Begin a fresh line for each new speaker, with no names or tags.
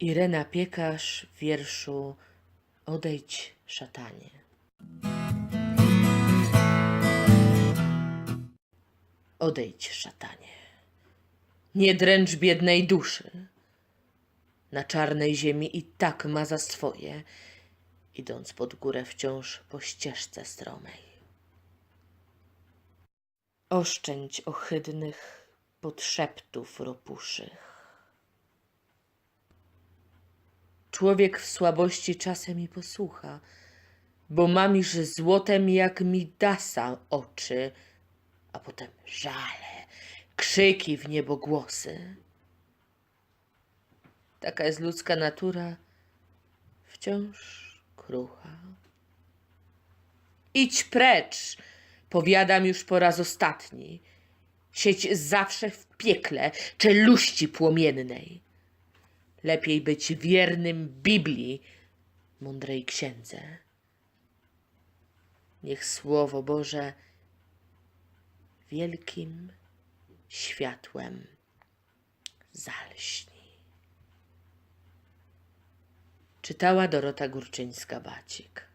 Irena Piekarz w wierszu Odejdź szatanie. Odejdź szatanie. Nie dręcz biednej duszy. Na czarnej ziemi i tak ma za swoje, idąc pod górę wciąż po ścieżce stromej. Oszczędź ohydnych podszeptów ropuszych. Człowiek w słabości czasem i posłucha, bo mamisz złotem jak Midasa oczy, a potem żale, krzyki w niebogłosy. Taka jest ludzka natura, wciąż krucha. Idź precz, powiadam już po raz ostatni. Siedź zawsze w piekle czeluści płomiennej. Lepiej być wiernym Biblii, mądrej księdze. Niech Słowo Boże wielkim światłem zalśni. Czytała Dorota Górczyńska-Bacik.